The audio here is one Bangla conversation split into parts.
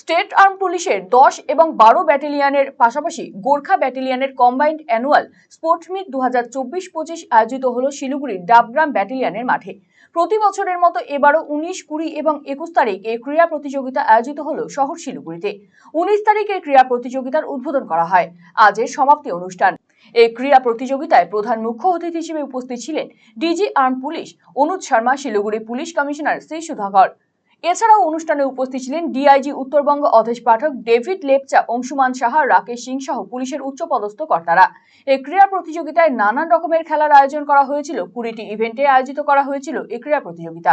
স্টেট আর্ম পুলিশের দশ এবং বারো ব্যাটালিয়নের পাশাপাশি গোর্খা ব্যাটালিয়নের কম্বাইন্ড অ্যানুয়াল স্পোর্টস মিট দু হাজার চব্বিশ পঁচিশ আয়োজিত হল শিলিগুড়ির ডাবগ্রাম ব্যাটালিয়নের মাঠে। প্রতি বছরের মতো এবারও উনিশ, কুড়ি এবং একুশ তারিখ এই ক্রীড়া প্রতিযোগিতা আয়োজিত হল শহর শিলিগুড়িতে। উনিশ তারিখে ক্রীড়া প্রতিযোগিতার উদ্বোধন করা হয়। আজের সমাপ্তি অনুষ্ঠান। এই ক্রীড়া প্রতিযোগিতায় প্রধান মুখ্য অতিথি হিসেবে উপস্থিত ছিলেন DG arm police Anuj Sharma, Siliguri police commissioner Shri Sudhakar. এছাড়াও অনুষ্ঠানে উপস্থিত ছিলেন ডিআইজি উত্তরবঙ্গ অধেশ পাঠক ডেভিড লেপচা, অংশুমান সাহা, রাকেশ সিং সহ পুলিশের উচ্চ পদস্থ কর্তারা। এই ক্রীড়া প্রতিযোগিতায় নানান রকমের খেলার আয়োজন করা হয়েছিল। কুড়িটি ইভেন্টে আয়োজিত করা হয়েছিল এই ক্রীড়া প্রতিযোগিতা।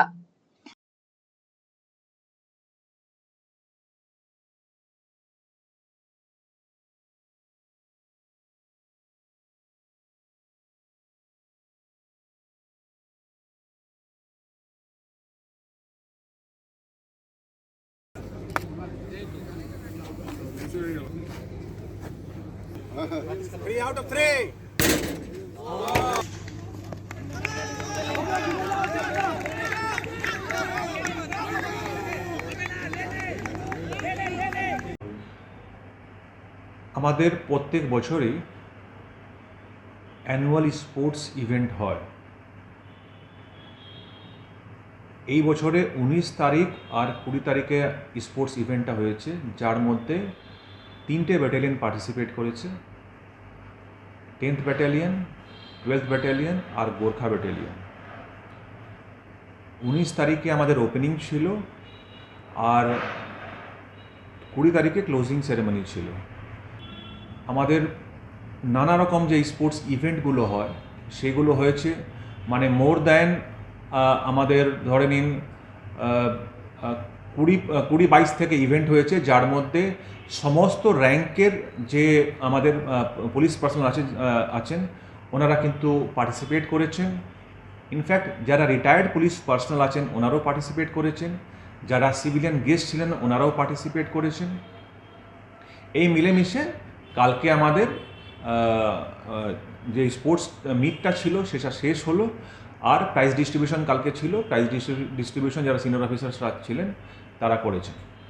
Three out of three. আমাদের প্রত্যেক বছরই অ্যানুয়াল স্পোর্টস ইভেন্ট হয় এই বছরে উনিশ তারিখ আর কুড়ি তারিখে স্পোর্টস ইভেন্টটা হয়েছে, যার মধ্যে তিনটে ব্যাটালিয়ন পার্টিসিপেট করেছে। টেন্থ ব্যাটালিয়ন টুয়েলথ ব্যাটালিয়ন আর গোর্খা ব্যাটালিয়ন উনিশ তারিখে আমাদের ওপেনিং ছিল আর কুড়ি তারিখে ক্লোজিং সেরেমনি ছিল। আমাদের নানা রকম যে স্পোর্টস ইভেন্টগুলো হয়, সেগুলো হয়েছে। মানে মোর দ্যান আমাদের ধরে নিন কুড়ি কুড়ি বাইশ থেকে ইভেন্ট হয়েছে যার মধ্যে সমস্ত র্যাঙ্কের যে আমাদের পুলিশ পার্সোনাল আছেন আহ, আছেন ওনারা কিন্তু পার্টিসিপেট করেছেন। ইনফ্যাক্ট যারা রিটায়ার্ড পুলিশ পার্সোনাল আছেন ওনারাও পার্টিসিপেট করেছেন। যারা সিভিলিয়ান গেস্ট ছিলেন ওনারাও পার্টিসিপেট করেছেন। এই মিলেমিশে কালকে আমাদের যে স্পোর্টস মিটটা ছিল সেটা শেষ হলো। আর প্রাইস ডিস্ট্রিবিউশন কালকে ছিল। প্রাইস ডিস্ট্রিবিউশন যারা সিনিয়র অফিসার্সরা ছিলেন তারা করেছেন।